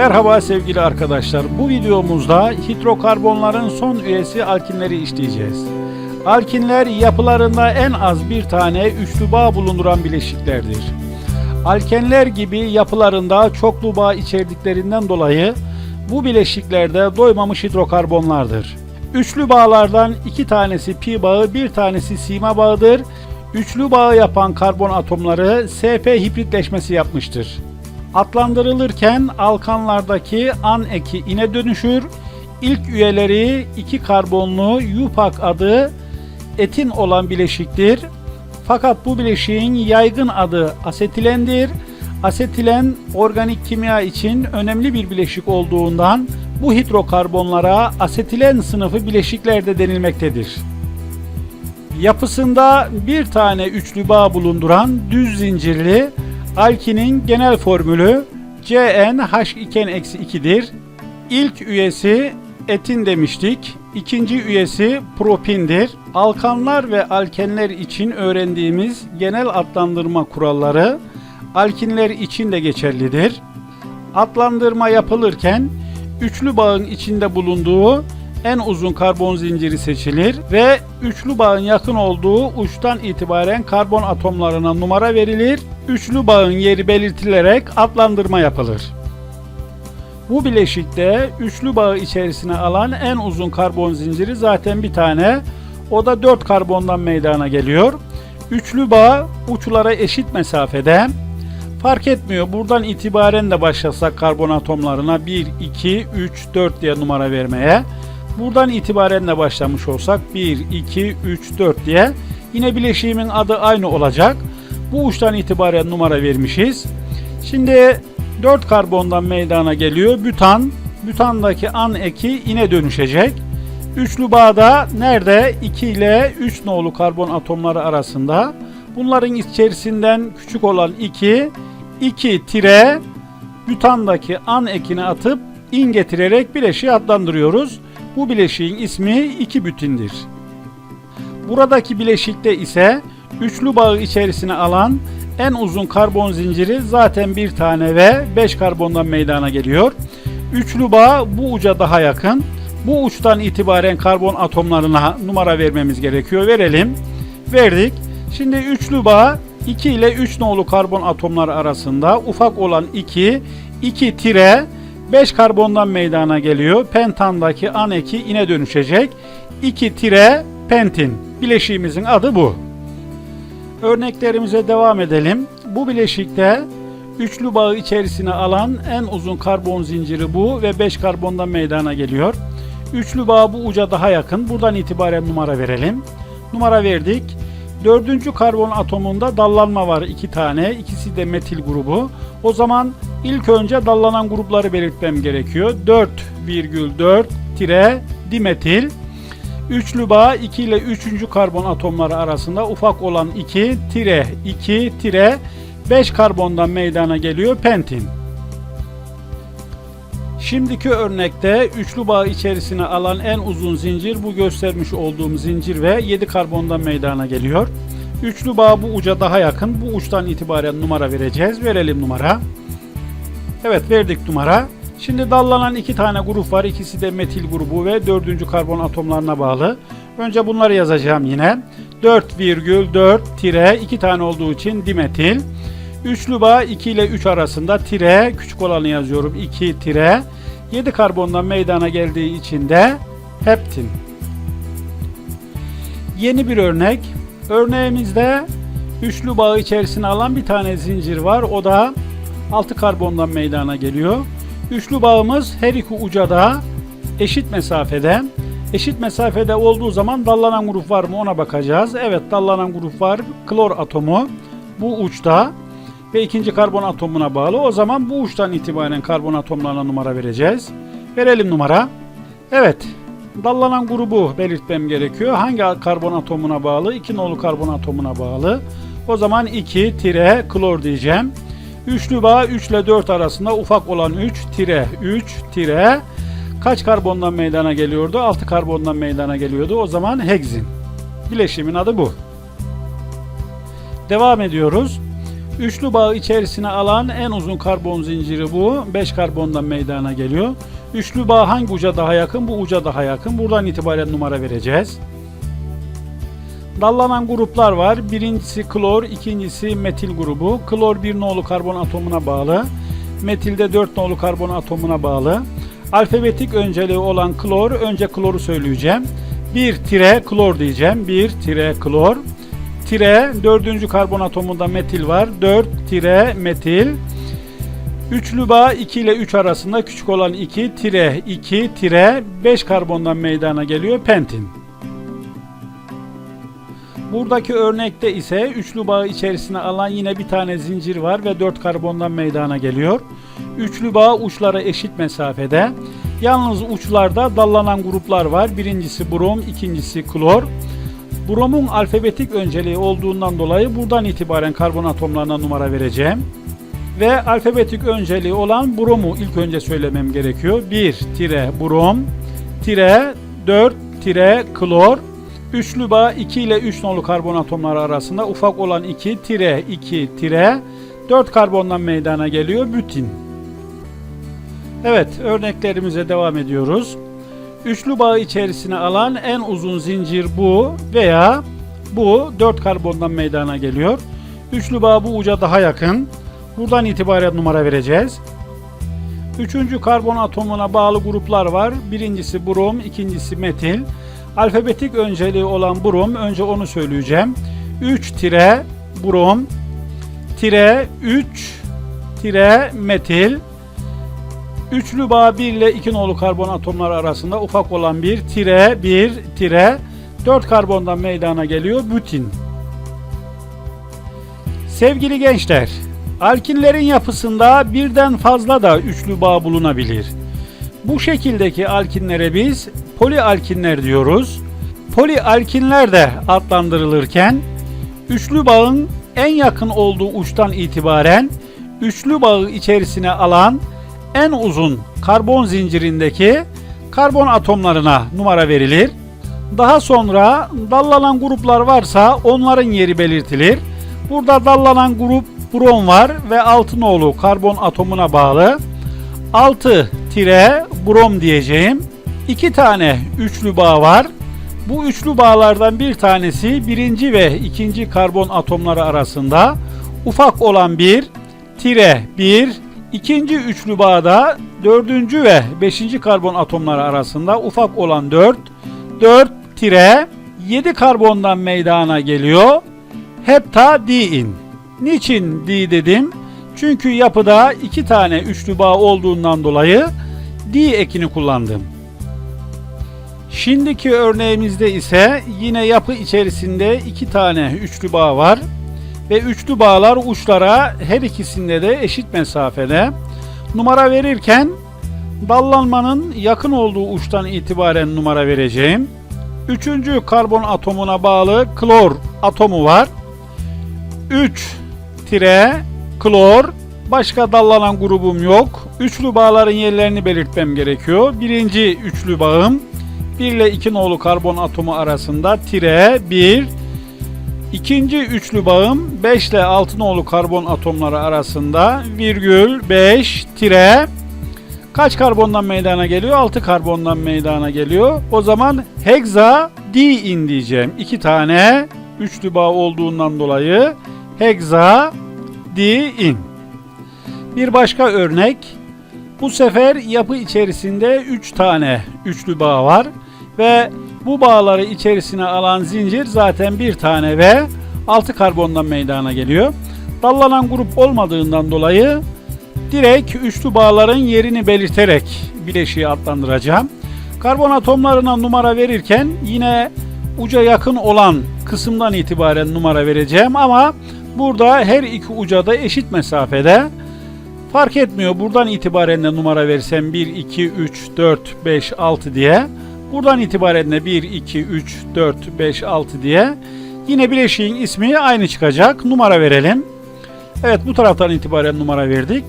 Merhaba sevgili arkadaşlar. Bu videomuzda hidrokarbonların son üyesi alkinleri işleyeceğiz. Alkinler yapılarında en az bir tane üçlü bağ bulunduran bileşiklerdir. Alkenler gibi yapılarında çoklu bağ içerdiklerinden dolayı bu bileşiklerde doymamış hidrokarbonlardır. Üçlü bağlardan iki tanesi pi bağı, bir tanesi sima bağıdır. Üçlü bağı yapan karbon atomları sp hibritleşmesi yapmıştır. Adlandırılırken alkanlardaki an eki ine dönüşür. İlk üyeleri iki karbonlu yupak adı etin olan bileşiktir. Fakat bu bileşiğin yaygın adı asetilendir. Asetilen organik kimya için önemli bir bileşik olduğundan bu hidrokarbonlara asetilen sınıfı bileşikler de denilmektedir. Yapısında bir tane üçlü bağ bulunduran düz zincirli alkinin genel formülü CnH2n-2'dir. İlk üyesi etin demiştik. İkinci üyesi propindir. Alkanlar ve alkenler için öğrendiğimiz genel adlandırma kuralları alkinler için de geçerlidir. Adlandırma yapılırken üçlü bağın içinde bulunduğu en uzun karbon zinciri seçilir ve üçlü bağın yakın olduğu uçtan itibaren karbon atomlarına numara verilir. Üçlü bağın yeri belirtilerek adlandırma yapılır. Bu bileşikte üçlü bağı içerisine alan en uzun karbon zinciri zaten bir tane. O da 4 karbondan meydana geliyor. Üçlü bağ uçlara eşit mesafede. Fark etmiyor. Buradan itibaren de başlasak karbon atomlarına 1, 2, 3, 4 diye numara vermeye. Buradan itibaren de başlamış olsak 1, 2, 3, 4 diye yine bileşiğimin adı aynı olacak. Bu uçtan itibaren numara vermişiz. Şimdi 4 karbondan meydana geliyor. Bütan, bütandaki an eki ine dönüşecek. Üçlü bağda nerede? 2 ile 3 nolu karbon atomları arasında. Bunların içerisinden küçük olan 2, 2 tire bütandaki an ekini atıp in getirerek bileşiği adlandırıyoruz. Bu bileşiğin ismi 2 bütindir. Buradaki bileşikte ise üçlü bağı içerisine alan en uzun karbon zinciri zaten bir tane ve 5 karbondan meydana geliyor. Üçlü bağ bu uca daha yakın. Bu uçtan itibaren karbon atomlarına numara vermemiz gerekiyor. Verelim. Verdik. Şimdi üçlü bağ 2 ile 3 nolu karbon atomları arasında ufak olan 2, 2 tire 5 karbondan meydana geliyor. Pentandaki an eki ine dönüşecek. 2 tire pentin. Bileşiğimizin adı bu. Örneklerimize devam edelim. Bu bileşikte üçlü bağı içerisine alan en uzun karbon zinciri bu ve 5 karbondan meydana geliyor. Üçlü bağ bu uca daha yakın. Buradan itibaren numara verelim. Numara verdik. Dördüncü karbon atomunda dallanma var iki tane. İkisi de metil grubu. O zaman ilk önce dallanan grupları belirtmem gerekiyor. 4,4 tire dimetil. Üçlü bağ 2 ile 3. karbon atomları arasında ufak olan 2 tire 2 tire 5 karbondan meydana geliyor pentin. Şimdiki örnekte üçlü bağ içerisine alan en uzun zincir bu göstermiş olduğum zincir ve 7 karbondan meydana geliyor. Üçlü bağ bu uca daha yakın. Bu uçtan itibaren numara vereceğiz. Verelim numara. Evet verdik numara. Şimdi dallanan iki tane grup var. İkisi de metil grubu ve dördüncü karbon atomlarına bağlı. Önce bunları yazacağım yine. 4,4 tire 2 tane olduğu için dimetil. Üçlü bağ 2 ile 3 arasında tire küçük olanı yazıyorum 2 tire 7 karbondan meydana geldiği için de heptin. Yeni bir örnek. Örneğimizde üçlü bağı içerisine alan bir tane zincir var. O da 6 karbondan meydana geliyor. Üçlü bağımız her iki uca da eşit mesafede. Eşit mesafede olduğu zaman dallanan grup var mı ona bakacağız. Evet dallanan grup var. Klor atomu bu uçta ve ikinci karbon atomuna bağlı. O zaman bu uçtan itibaren karbon atomlarına numara vereceğiz. Verelim numara. Evet. Dallanan grubu belirtmem gerekiyor. Hangi karbon atomuna bağlı? 2 nolu karbon atomuna bağlı. O zaman 2 tire klor diyeceğim. Üçlü bağ 3 ile 4 arasında ufak olan 3 tire 3 tire kaç karbondan meydana geliyordu? 6 karbondan meydana geliyordu. O zaman hegzin. Bileşimin adı bu. Devam ediyoruz. Üçlü bağı içerisine alan en uzun karbon zinciri bu. 5 karbondan meydana geliyor. Üçlü bağ hangi uca daha yakın? Bu uca daha yakın. Buradan itibaren numara vereceğiz. Dallanan gruplar var. Birincisi klor, ikincisi metil grubu. Klor bir nolu karbon atomuna bağlı. Metil de 4 nolu karbon atomuna bağlı. Alfabetik önceliği olan klor, önce kloru söyleyeceğim. 1 tire klor diyeceğim. 1 tire klor. Tire, dördüncü karbon atomunda metil var. 4 tire metil. Üçlü bağ 2 ile 3 arasında küçük olan 2 tire 2 tire 5 karbondan meydana geliyor pentin. Buradaki örnekte ise üçlü bağı içerisine alan yine bir tane zincir var ve 4 karbondan meydana geliyor. Üçlü bağ uçlara eşit mesafede. Yalnız uçlarda dallanan gruplar var. Birincisi brom, ikincisi klor. Bromun alfabetik önceliği olduğundan dolayı buradan itibaren karbon atomlarına numara vereceğim. Ve alfabetik önceliği olan bromu ilk önce söylemem gerekiyor. 1 tire brom tire 4 tire klor Üçlü bağ 2 ile 3 nolu karbon atomları arasında ufak olan 2 tire 2 tire 4 karbondan meydana geliyor bütin. Evet örneklerimize devam ediyoruz. Üçlü bağ içerisine alan en uzun zincir bu veya bu 4 karbondan meydana geliyor. Üçlü bağ bu uca daha yakın. Buradan itibaren numara vereceğiz. Üçüncü karbon atomuna bağlı gruplar var. Birincisi brom, ikincisi metil. Alfabetik önceliği olan brom, önce onu söyleyeceğim. 3 tire brom, tire 3 tire metil. Üçlü bağ 1 ile 2 nolu karbon atomları arasında ufak olan bir tire 1 tire 4 karbondan meydana geliyor bütin. Sevgili gençler, alkinlerin yapısında birden fazla da üçlü bağ bulunabilir. Bu şekildeki alkinlere biz polialkinler diyoruz. Polialkinler de adlandırılırken üçlü bağın en yakın olduğu uçtan itibaren üçlü bağı içerisine alan en uzun karbon zincirindeki karbon atomlarına numara verilir. Daha sonra dallanan gruplar varsa onların yeri belirtilir. Burada dallanan grup brom var ve 6 nolu karbon atomuna bağlı. 6 tire brom diyeceğim. İki tane üçlü bağ var. Bu üçlü bağlardan bir tanesi birinci ve ikinci karbon atomları arasında ufak olan bir tire bir, ikinci üçlü bağda dördüncü ve beşinci karbon atomları arasında ufak olan dört, dört tire yedi karbondan meydana geliyor. Heptadiin. Niçin di dedim? Çünkü yapıda iki tane üçlü bağ olduğundan dolayı di ekini kullandım. Şimdiki örneğimizde ise yine yapı içerisinde iki tane üçlü bağ var ve üçlü bağlar uçlara her ikisinde de eşit mesafede. Numara verirken dallanmanın yakın olduğu uçtan itibaren numara vereceğim. Üçüncü karbon atomuna bağlı klor atomu var. 3 tire klor başka dallanan grubum yok. Üçlü bağların yerlerini belirtmem gerekiyor. Birinci üçlü bağım 1 ile 2 nolu karbon atomu arasında tire 1 İkinci üçlü bağım 5 ile 6 nolu karbon atomları arasında virgül 5 tire kaç karbondan meydana geliyor? 6 karbondan meydana geliyor. O zaman heksa diin diyeceğim. 2 tane üçlü bağ olduğundan dolayı heksa diin. Bir başka örnek. Bu sefer yapı içerisinde 3 tane üçlü bağ var ve bu bağları içerisine alan zincir zaten bir tane ve 6 karbondan meydana geliyor. Dallanan grup olmadığından dolayı direkt üçlü bağların yerini belirterek bileşiği adlandıracağım. Karbon atomlarına numara verirken yine uca yakın olan kısımdan itibaren numara vereceğim ama burada her iki uca da eşit mesafede. Fark etmiyor buradan itibaren de numara versem 1, 2, 3, 4, 5, 6 diye. Buradan itibaren de 1, 2, 3, 4, 5, 6 diye yine bileşiğin ismi aynı çıkacak. Numara verelim. Evet bu taraftan itibaren numara verdik.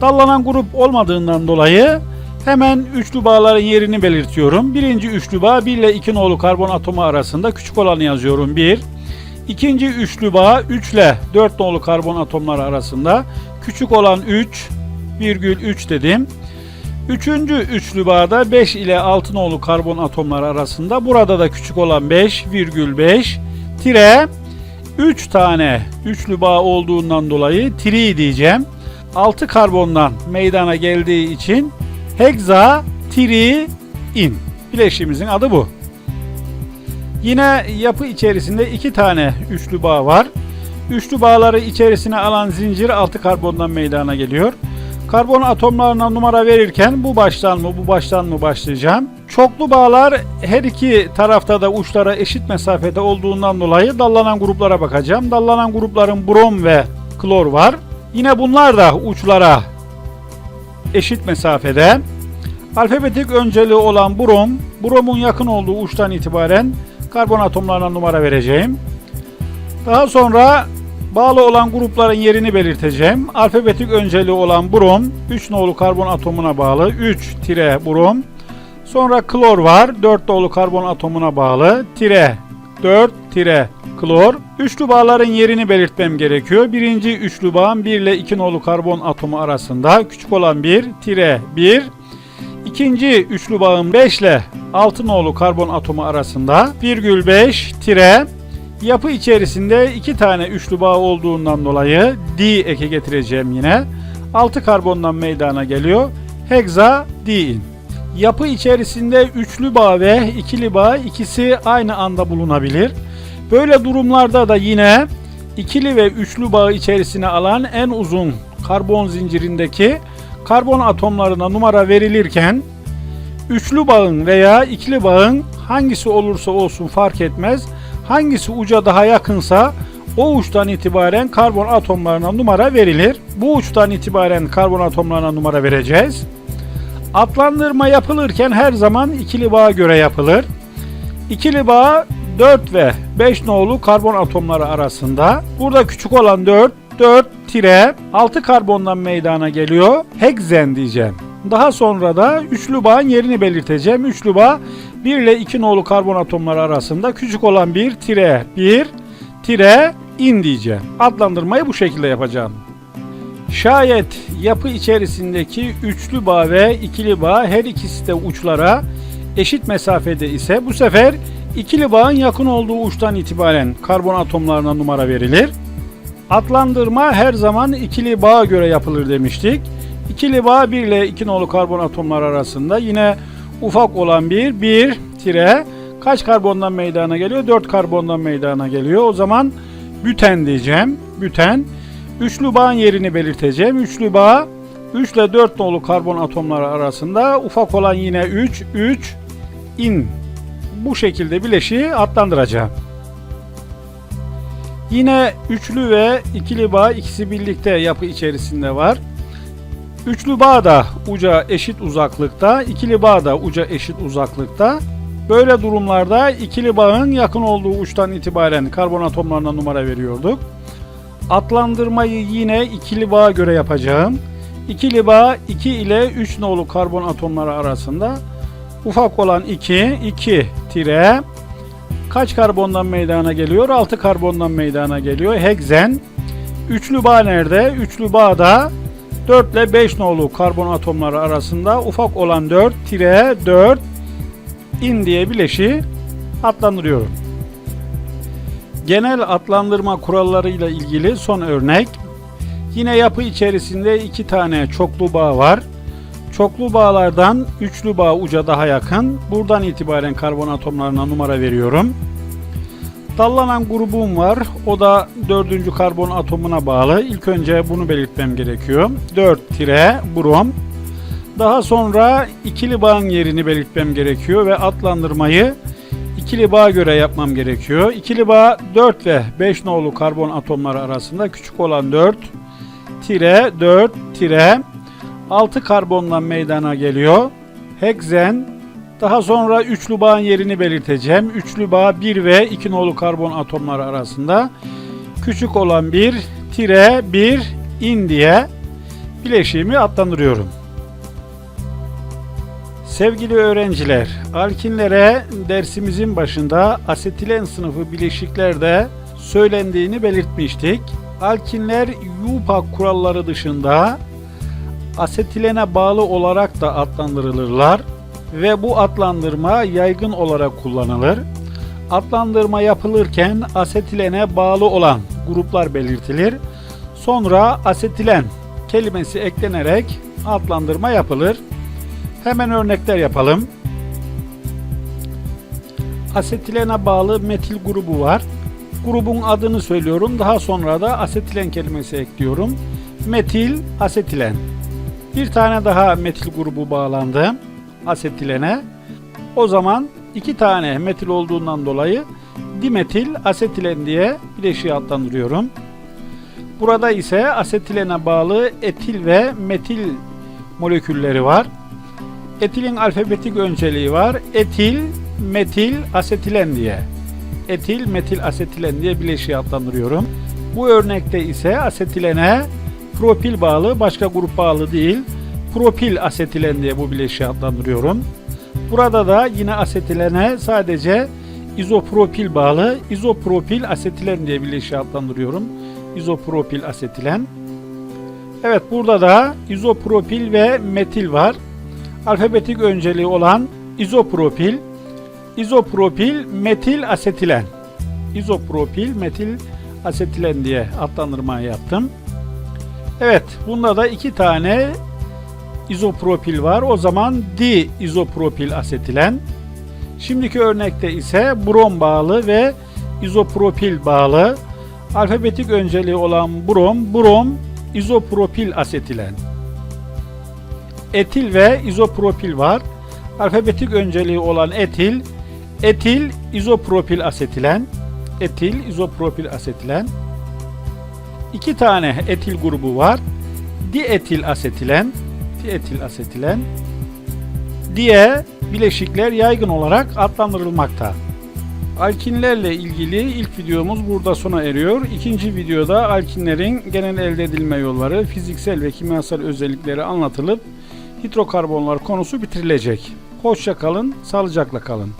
Dallanan grup olmadığından dolayı hemen üçlü bağların yerini belirtiyorum. Birinci üçlü bağ 1 ile 2 nolu karbon atomu arasında küçük olanı yazıyorum 1. İkinci üçlü bağ 3 ile 4 nolu karbon atomları arasında. Küçük olan 3, virgül 3 dedim. Üçüncü üçlü bağda 5 ile 6 nolu karbon atomları arasında. Burada da küçük olan 5, virgül 5, tire 3 tane üçlü bağ olduğundan dolayı tri diyeceğim. 6 karbondan meydana geldiği için heksa tri in. Bileşiğimizin adı bu. Yine yapı içerisinde iki tane üçlü bağ var. Üçlü bağları içerisine alan zincir 6 karbondan meydana geliyor. Karbon atomlarına numara verirken bu baştan mı bu baştan mı başlayacağım. Çoklu bağlar her iki tarafta da uçlara eşit mesafede olduğundan dolayı dallanan gruplara bakacağım. Dallanan grupların brom ve klor var. Yine bunlar da uçlara eşit mesafede. Alfabetik önceliği olan brom, bromun yakın olduğu uçtan itibaren karbon atomlarına numara vereceğim. Daha sonra bağlı olan grupların yerini belirteceğim. Alfabetik önceliği olan brom 3 nolu karbon atomuna bağlı 3 tire brom. Sonra klor var 4 nolu karbon atomuna bağlı tire 4 tire klor. Üçlü bağların yerini belirtmem gerekiyor. Birinci üçlü bağın 1 ile 2 nolu karbon atomu arasında küçük olan 1 tire 1. İkinci üçlü bağın 5 ile 6 nolu karbon atomu arasında virgül 5 tire yapı içerisinde iki tane üçlü bağ olduğundan dolayı D eke getireceğim yine. 6 karbondan meydana geliyor. Heksa diin. Yapı içerisinde üçlü bağ ve ikili bağ ikisi aynı anda bulunabilir. Böyle durumlarda da yine ikili ve üçlü bağı içerisine alan en uzun karbon zincirindeki karbon atomlarına numara verilirken üçlü bağın veya ikili bağın hangisi olursa olsun fark etmez. Hangisi uca daha yakınsa o uçtan itibaren karbon atomlarına numara verilir. Bu uçtan itibaren karbon atomlarına numara vereceğiz. Adlandırma yapılırken her zaman ikili bağa göre yapılır. İkili bağ 4 ve 5 nolu karbon atomları arasında. Burada küçük olan 4, 4 tire 6 karbondan meydana geliyor. Heksen diyeceğim. Daha sonra da üçlü bağın yerini belirteceğim. Üçlü bağ 1 ile 2 nolu karbon atomları arasında küçük olan 1 tire 1 tire in diyeceğim. Adlandırmayı bu şekilde yapacağım. Şayet yapı içerisindeki üçlü bağ ve ikili bağ her ikisi de uçlara eşit mesafede ise bu sefer ikili bağın yakın olduğu uçtan itibaren karbon atomlarına numara verilir. Adlandırma her zaman ikili bağa göre yapılır demiştik. İkili bağ 1 ile 2 nolu karbon atomları arasında yine ufak olan 1, 1 tire kaç karbondan meydana geliyor? 4 karbondan meydana geliyor. O zaman büten diyeceğim. Büten. Üçlü bağın yerini belirteceğim. Üçlü bağ 3 ile 4 nolu karbon atomları arasında ufak olan yine 3, 3 in. Bu şekilde bileşiği adlandıracağım. Yine üçlü ve ikili bağ ikisi birlikte yapı içerisinde var. Üçlü bağ da uca eşit uzaklıkta, ikili bağ da uca eşit uzaklıkta. Böyle durumlarda ikili bağın yakın olduğu uçtan itibaren karbon atomlarına numara veriyorduk. Adlandırmayı yine ikili bağa göre yapacağım. İkili bağ 2 ile 3 nolu karbon atomları arasında ufak olan 2, 2 tire kaç karbondan meydana geliyor? 6 karbondan meydana geliyor. Heksen. Üçlü bağ nerede? Üçlü bağda 4 ile 5 nolu karbon atomları arasında ufak olan 4 tire 4 in diye bileşi adlandırıyorum. Genel adlandırma kurallarıyla ilgili son örnek. Yine yapı içerisinde iki tane çoklu bağ var. Çoklu bağlardan üçlü bağ uca daha yakın. Buradan itibaren karbon atomlarına numara veriyorum. Dallanan grubum var. O da dördüncü karbon atomuna bağlı. İlk önce bunu belirtmem gerekiyor. 4 tire brom. Daha sonra ikili bağın yerini belirtmem gerekiyor ve adlandırmayı ikili bağa göre yapmam gerekiyor. İkili bağ 4 ve 5 nolu karbon atomları arasında küçük olan 4 tire 4 tire 6 karbondan meydana geliyor. Heksen daha sonra üçlü bağın yerini belirteceğim. Üçlü bağ 1 ve 2 nolu karbon atomları arasında küçük olan 1 tire 1 in diye bileşiğimi adlandırıyorum. Sevgili öğrenciler, alkinlere dersimizin başında asetilen sınıfı bileşiklerde söylendiğini belirtmiştik. Alkinler UPAC kuralları dışında asetilene bağlı olarak da adlandırılırlar ve bu adlandırma yaygın olarak kullanılır. Adlandırma yapılırken asetilene bağlı olan gruplar belirtilir. Sonra asetilen kelimesi eklenerek adlandırma yapılır. Hemen örnekler yapalım. Asetilene bağlı metil grubu var. Grubun adını söylüyorum. Daha sonra da asetilen kelimesi ekliyorum. Metil, asetilen. Bir tane daha metil grubu bağlandı asetilene. O zaman iki tane metil olduğundan dolayı dimetil asetilen diye bileşiği adlandırıyorum. Burada ise asetilene bağlı etil ve metil molekülleri var. Etilin alfabetik önceliği var. Etil, metil, asetilen diye. Etil, metil, asetilen diye bileşiği adlandırıyorum. Bu örnekte ise asetilene propil bağlı, başka grup bağlı değil. Propil asetilen diye bu bileşiği adlandırıyorum. Burada da yine asetilene sadece izopropil bağlı, izopropil asetilen diye bileşiği adlandırıyorum. İzopropil asetilen. Evet burada da izopropil ve metil var. Alfabetik önceliği olan izopropil, izopropil metil asetilen. İzopropil metil asetilen diye adlandırma yaptım. Evet, bunda da iki tane izopropil var. O zaman di izopropil asetilen. Şimdiki örnekte ise brom bağlı ve izopropil bağlı. Alfabetik önceliği olan brom, brom izopropil asetilen. Etil ve izopropil var. Alfabetik önceliği olan etil, etil izopropil asetilen, etil izopropil asetilen. İki tane etil grubu var. Dietil asetilen, dietil asetilen diye bileşikler yaygın olarak adlandırılmakta. Alkinlerle ilgili ilk videomuz burada sona eriyor. İkinci videoda alkinlerin genel elde edilme yolları, fiziksel ve kimyasal özellikleri anlatılıp hidrokarbonlar konusu bitirilecek. Hoşça kalın, sağlıcakla kalın.